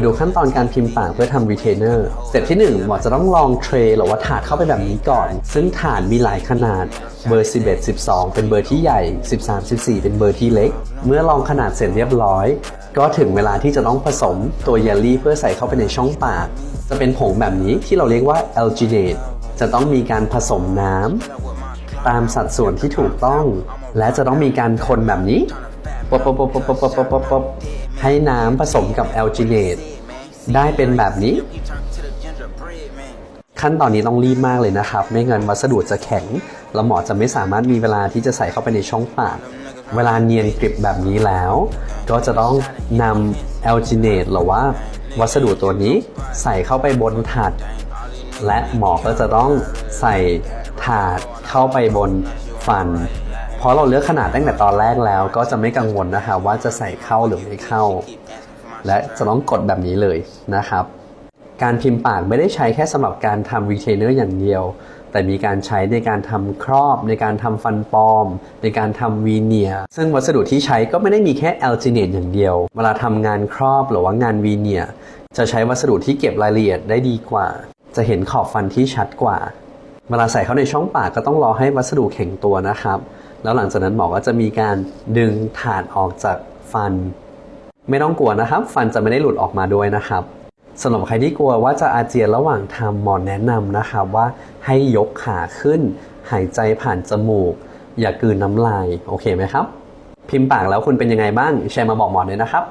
มาดูขั้นตอนการพิมพ์ปากเพื่อทำ retainer สเต็ปที่1หมอจะต้องลองเทรหรือว่าถาดเข้าไปแบบนี้ก่อน ซึ่งถาดมีหลายขนาด เบอร์ 11 12 เป็นเบอร์ที่ใหญ่ 13 14 เป็นเบอร์ที่เล็ก เมื่อลองขนาดเสร็จเรียบร้อย ก็ถึงเวลาที่จะต้องผสมตัวเยลลี่เพื่อใส่เข้าไปในช่องปาก จะเป็นผงแบบนี้ที่เราเรียกว่า alginate จะต้องมีการผสมน้ำตามสัดส่วนที่ถูกต้อง และจะต้องมีการคนแบบนี้ ปบปบปบปบปบปบปบปบให้น้ำผสมกับแอลจิเนตได้เป็นแบบนี้ ขั้นตอนนี้ต้องรีบมากเลยนะครับ ไม่งั้นวัสดุจะแข็ง แล้วหมอจะไม่สามารถมีเวลาที่จะใส่เข้าไปในช่องปาก เวลาเนียนกริบแบบนี้แล้ว ก็จะต้องนำแอลจิเนตหรือว่า วัสดุตัวนี้ใส่เข้าไปบนถาด และหมอก็จะต้องใส่ถาดเข้าไปบนฟัน เพราะเราเลือกขนาดตั้งแต่ตอนแรกแล้ว ก็จะไม่กังวลนะคะว่าจะใส่เข้าหรือไม่เข้า และจะต้องกดแบบนี้เลยนะครับ การพิมพ์ปากไม่ได้ใช้แค่สำหรับการทำ retainer อย่างเดียว แต่มีการใช้ในการทำครอบ ในการทำฟันปลอม ในการทำวีเนียร์ซึ่งวัสดุที่ใช้ก็ไม่ได้มีแค่ alginate อย่างเดียว เวลาทำงานครอบหรือว่างานวีเนียร์จะใช้วัสดุที่เก็บรายละเอียดได้ดีกว่า จะเห็นขอบฟันที่ชัดกว่า เวลาใส่เข้าในช่องปากก็ต้องรอให้วัสดุแข็งตัวนะครับ แล้วหลังจากนั้นหมอก็จะมีการดึงถาดออกจากฟัน ไม่ต้องกลัวนะครับ ฟันจะไม่ได้หลุดออกมาด้วยนะครับสำหรับใครที่กลัวว่าจะอาเจียนระหว่างทำหมอแนะนำนะครับว่าให้ยกขาขึ้น หายใจผ่านจมูก อย่ากลืนน้ำลาย โอเคไหมครับ พิมพ์ปากแล้วคุณเป็นยังไงบ้างแชร์มาบอกหมอหน่อยนะครับ